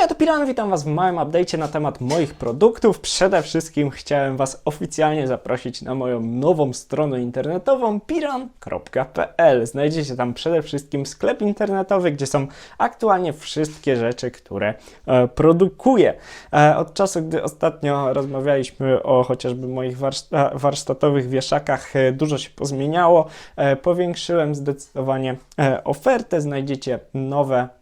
Hej, to Piran, witam Was w małym update'cie na temat moich produktów. Przede wszystkim chciałem Was oficjalnie zaprosić na moją nową stronę internetową piran.pl. Znajdziecie tam przede wszystkim sklep internetowy, gdzie są aktualnie wszystkie rzeczy, które e, produkuję. E, od czasu, gdy ostatnio rozmawialiśmy o chociażby moich warszta- warsztatowych wieszakach, e, dużo się pozmieniało. E, powiększyłem zdecydowanie e, ofertę, znajdziecie nowe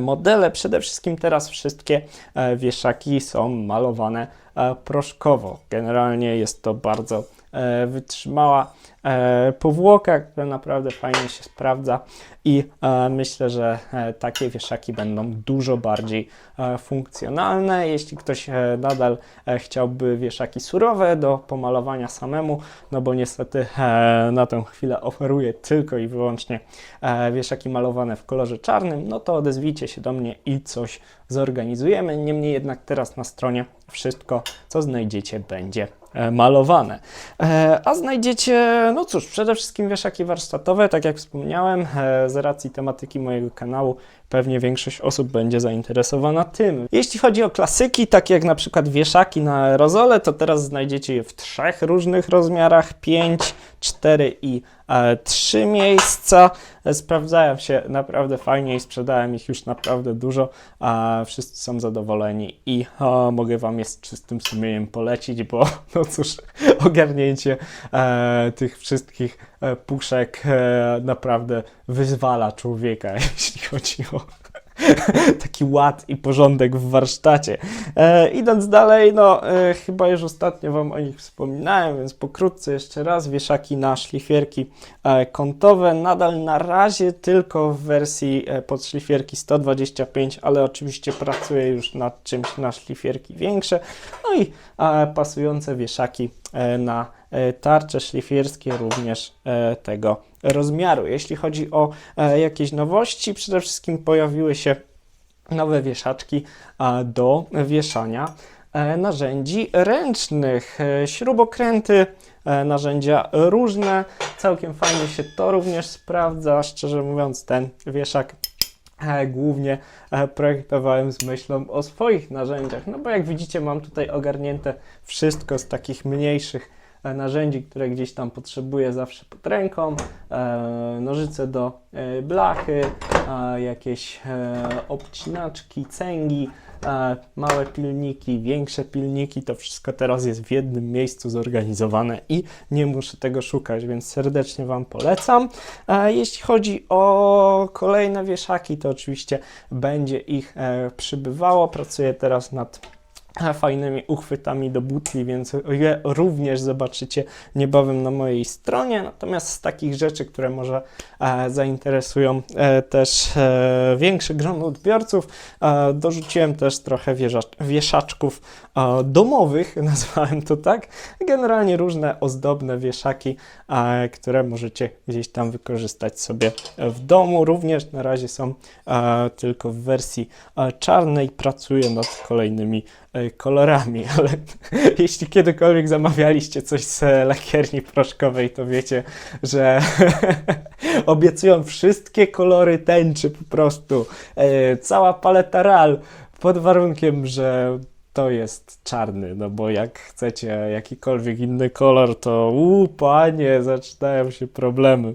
modele. Przede wszystkim teraz wszystkie e, wieszaki są malowane e, proszkowo. Generalnie jest to bardzo e, wytrzymała e, powłoka, która naprawdę fajnie się sprawdza i e, myślę, że e, takie wieszaki będą dużo bardziej e, funkcjonalne. Jeśli ktoś e, nadal e, chciałby wieszaki surowe do pomalowania samemu, no bo niestety e, na tę chwilę oferuję tylko i wyłącznie e, wieszaki malowane w kolorze czarnym, no to odezwijcie się do mnie i coś zorganizujemy. Niemniej jednak teraz na stronie wszystko, co znajdziecie, będzie e, malowane. E, A znajdziecie, no cóż, przede wszystkim wieszaki warsztatowe, tak jak wspomniałem, e, z racji tematyki mojego kanału pewnie większość osób będzie zainteresowana tym. Jeśli chodzi o klasyki, takie jak na przykład wieszaki na aerozole, to teraz znajdziecie je w trzech różnych rozmiarach, 5, 4 i e, 3 miejsca. Sprawdzają się naprawdę fajnie i sprzedałem ich już naprawdę dużo, a wszyscy są zadowoleni i o, mogę Wam je z czystym sumieniem polecić, bo no cóż, ogarnięcie e, tych wszystkich puszek e, naprawdę wyzwala człowieka, jeśli chodzi o taki ład i porządek w warsztacie. E, idąc dalej, no e, chyba już ostatnio Wam o nich wspominałem, więc pokrótce jeszcze raz. Wieszaki na szlifierki e, kątowe, nadal na razie tylko w wersji e, pod szlifierki 125, ale oczywiście pracuję już nad czymś na szlifierki większe. No i e, pasujące wieszaki e, na e, tarcze szlifierskie również e, tego rozmiaru. Jeśli chodzi o e, jakieś nowości, przede wszystkim pojawiły się nowe wieszaczki e, do wieszania e, narzędzi ręcznych, e, śrubokręty, e, narzędzia różne. Całkiem fajnie się to również sprawdza. Szczerze mówiąc, ten wieszak e, głównie e, projektowałem z myślą o swoich narzędziach. No bo jak widzicie, mam tutaj ogarnięte wszystko z takich mniejszych e, narzędzi, które gdzieś tam potrzebuję zawsze pod ręką. E, nożyce do e, blachy, e, jakieś e, obcinaczki, cęgi, e, małe pilniki, większe pilniki. To wszystko teraz jest w jednym miejscu zorganizowane i nie muszę tego szukać, więc serdecznie Wam polecam. E, Jeśli chodzi o kolejne wieszaki, to oczywiście będzie ich przybywało. Pracuję teraz nad fajnymi uchwytami do butli, więc je również zobaczycie niebawem na mojej stronie. Natomiast z takich rzeczy, które może e, zainteresują e, też e, większy gron odbiorców, e, dorzuciłem też trochę wieszaczków e, domowych, nazwałem to tak. Generalnie różne ozdobne wieszaki, e, które możecie gdzieś tam wykorzystać sobie w domu. Również na razie są e, tylko w wersji e, czarnej. Pracuję nad kolejnymi kolorami, ale jeśli kiedykolwiek zamawialiście coś z e, lakierni proszkowej, to wiecie, że obiecują wszystkie kolory tęczy po prostu. E, Cała paleta RAL pod warunkiem, że to jest czarny, no bo jak chcecie jakikolwiek inny kolor, to u panie, zaczynają się problemy.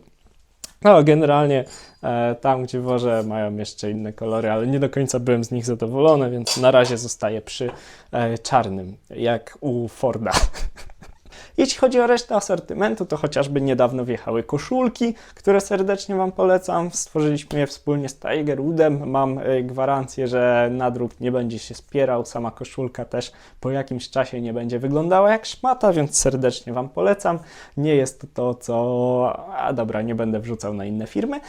No, generalnie e, tam, gdzie wożę, mają jeszcze inne kolory, ale nie do końca byłem z nich zadowolony, więc na razie zostaję przy e, czarnym, jak u Forda. Jeśli chodzi o resztę asortymentu, to chociażby niedawno wjechały koszulki, które serdecznie Wam polecam. Stworzyliśmy je wspólnie z Tigerwoodem. Mam e, gwarancję, że nadrób nie będzie się spierał. Sama koszulka też po jakimś czasie nie będzie wyglądała jak szmata, więc serdecznie Wam polecam. Nie jest to to, co... A dobra, nie będę wrzucał na inne firmy.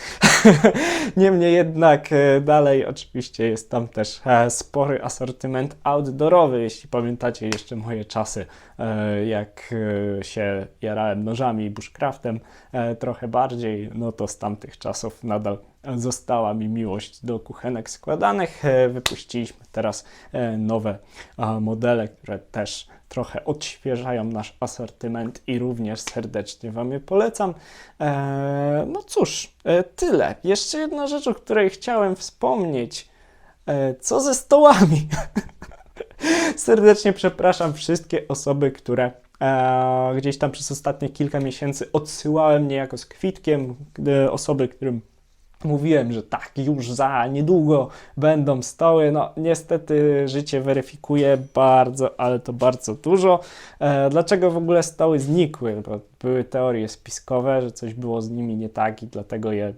Niemniej jednak e, dalej oczywiście jest tam też e, spory asortyment outdoorowy. Jeśli pamiętacie jeszcze moje czasy, e, jak e, się jarałem nożami i bushcraftem e, trochę bardziej, no to z tamtych czasów nadal została mi miłość do kuchenek składanych. E, Wypuściliśmy teraz e, nowe modele, które też trochę odświeżają nasz asortyment i również serdecznie Wam je polecam. No cóż, tyle. Jeszcze jedna rzecz, o której chciałem wspomnieć. Co ze stołami? Serdecznie przepraszam wszystkie osoby, które e, gdzieś tam przez ostatnie kilka miesięcy odsyłałem mnie jako z kwitkiem, osoby, którym mówiłem, że tak, już za niedługo będą stoły. No, niestety życie weryfikuje bardzo, ale to bardzo dużo. E, dlaczego w ogóle stoły znikły? Bo były teorie spiskowe, że coś było z nimi nie tak i dlatego je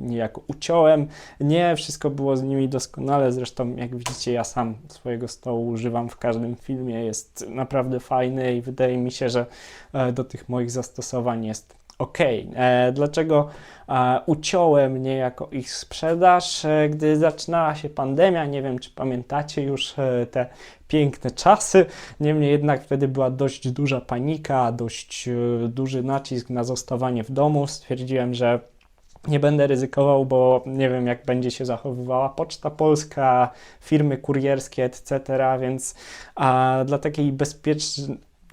niejako uciąłem. Nie, wszystko było z nimi doskonale. Zresztą, jak widzicie, ja sam swojego stołu używam w każdym filmie. Jest naprawdę fajny i wydaje mi się, że e, do tych moich zastosowań jest ok. E, dlaczego e, uciąłem niejako ich sprzedaż, e, gdy zaczynała się pandemia? Nie wiem, czy pamiętacie już e, te piękne czasy. Niemniej jednak wtedy była dość duża panika, dość e, duży nacisk na zostawanie w domu. Stwierdziłem, że nie będę ryzykował, bo nie wiem, jak będzie się zachowywała Poczta Polska, firmy kurierskie, etc., więc a, dla takiej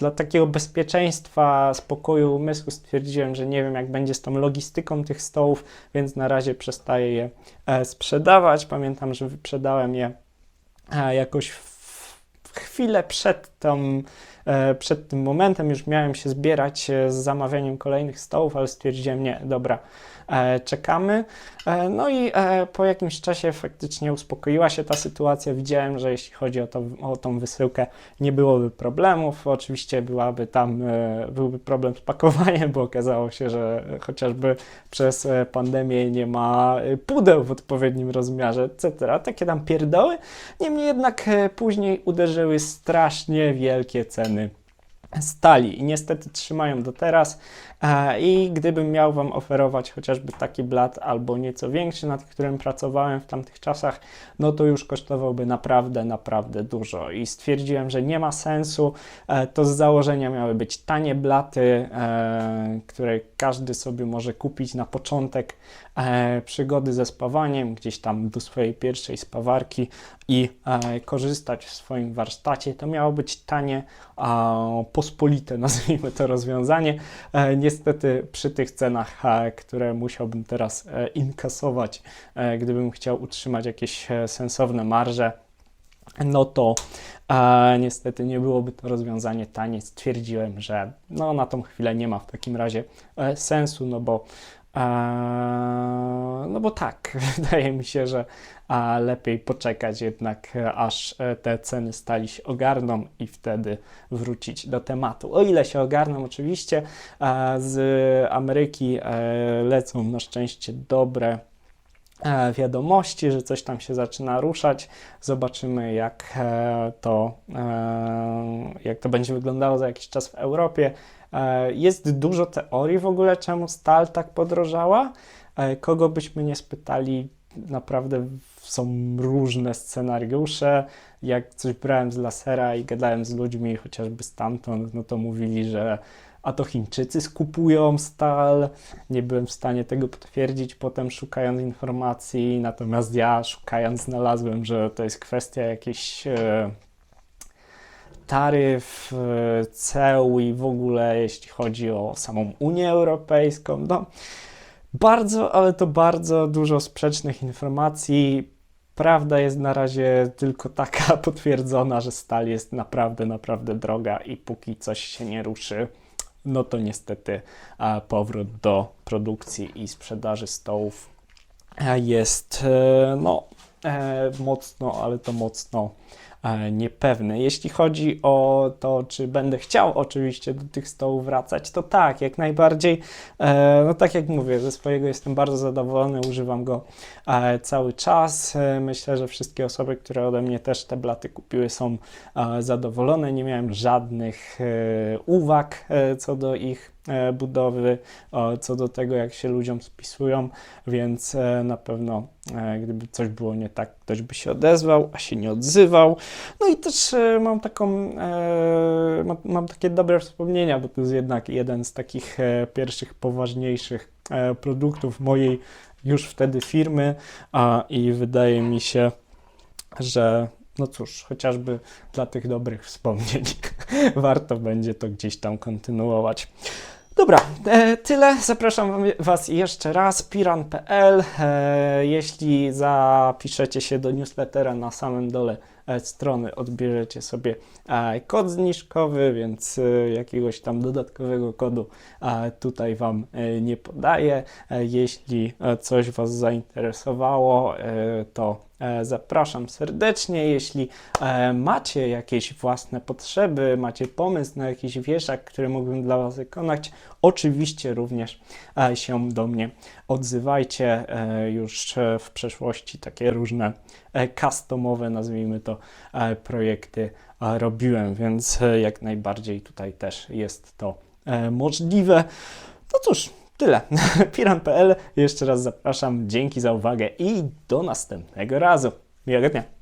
dla takiego bezpieczeństwa, spokoju umysłu stwierdziłem, że nie wiem, jak będzie z tą logistyką tych stołów, więc na razie przestaję je e, sprzedawać. Pamiętam, że wyprzedałem je e, jakoś w, chwilę przed, tą, przed tym momentem. Już miałem się zbierać e, z zamawianiem kolejnych stołów, ale stwierdziłem, nie, dobra, e, czekamy. E, No i e, po jakimś czasie faktycznie uspokoiła się ta sytuacja. Widziałem, że jeśli chodzi o, to, o tą wysyłkę, nie byłoby problemów. Oczywiście byłaby tam, e, byłby problem z pakowaniem, bo okazało się, że chociażby przez e, pandemię nie ma e, pudeł w odpowiednim rozmiarze, etc. Takie tam pierdoły. Niemniej jednak e, później uderzyły strasznie wielkie ceny stali i niestety trzymają do teraz. E, I gdybym miał Wam oferować chociażby taki blat albo nieco większy, nad którym pracowałem w tamtych czasach, no to już kosztowałby naprawdę, naprawdę dużo. I stwierdziłem, że nie ma sensu. E, To z założenia miały być tanie blaty, e, które każdy sobie może kupić na początek przygody ze spawaniem, gdzieś tam do swojej pierwszej spawarki i korzystać w swoim warsztacie. To miało być tanie, pospolite, nazwijmy to rozwiązanie. E, niestety przy tych cenach, które musiałbym teraz e, inkasować, e, gdybym chciał utrzymać jakieś e, sensowne marże, no to e, niestety nie byłoby to rozwiązanie tanie. Stwierdziłem, że no, na tą chwilę nie ma w takim razie sensu, no bo no bo tak, wydaje mi się, że lepiej poczekać jednak, aż e, te ceny stali się ogarną i wtedy wrócić do tematu. O ile się ogarną, oczywiście, z Ameryki e, lecą na szczęście dobre e, wiadomości, że coś tam się zaczyna ruszać. Zobaczymy, jak to, jak to będzie wyglądało za jakiś czas w Europie. E, Jest dużo teorii w ogóle, czemu stal tak podrożała. E, Kogo byśmy nie spytali, naprawdę są różne scenariusze. Jak coś brałem z lasera i gadałem z ludźmi, chociażby stamtąd, no to mówili, że a to Chińczycy skupują stal. Nie byłem w stanie tego potwierdzić potem szukając informacji, natomiast ja szukając znalazłem, że to jest kwestia jakiejś e, taryf, e, ceł i w ogóle jeśli chodzi o samą Unię Europejską. No, bardzo, ale to bardzo dużo sprzecznych informacji. Prawda jest na razie tylko taka potwierdzona, że stal jest naprawdę, naprawdę droga i póki coś się nie ruszy, no to niestety powrót do produkcji i sprzedaży stołów e, jest e, no, mocno, ale to mocno e, niepewny. Jeśli chodzi o to, czy będę chciał oczywiście do tych stołów wracać, to tak, jak najbardziej. E, No tak jak mówię, ze swojego jestem bardzo zadowolony, używam go e, cały czas. Myślę, że wszystkie osoby, które ode mnie też te blaty kupiły są zadowolone. Nie miałem żadnych uwag co do ich budowy, o, co do tego, jak się ludziom spisują, więc e, na pewno e, gdyby coś było nie tak, ktoś by się odezwał, a się nie odzywał. No i też e, mam taką, e, mam, mam takie dobre wspomnienia, bo to jest jednak jeden z takich e, pierwszych, poważniejszych e, produktów mojej już wtedy firmy a, i wydaje mi się, że no cóż, chociażby dla tych dobrych wspomnień warto będzie to gdzieś tam kontynuować. Dobra, e, tyle. Zapraszam Was jeszcze raz, piran.pl. E, jeśli zapiszecie się do newslettera na samym dole e, strony, odbierzecie sobie kod zniżkowy, więc jakiegoś tam dodatkowego kodu tutaj Wam nie podaję. Jeśli coś Was zainteresowało, to zapraszam serdecznie. Jeśli e, macie jakieś własne potrzeby, macie pomysł na jakiś wieszak, który mógłbym dla Was wykonać, oczywiście również e, się do mnie odzywajcie. E, już e, w przeszłości takie różne e, customowe, nazwijmy to, e, projekty e, robiłem, więc e, jak najbardziej tutaj też jest to e, możliwe. No cóż, tyle. Piran.pl. Jeszcze raz zapraszam. Dzięki za uwagę i do następnego razu. Miłego dnia.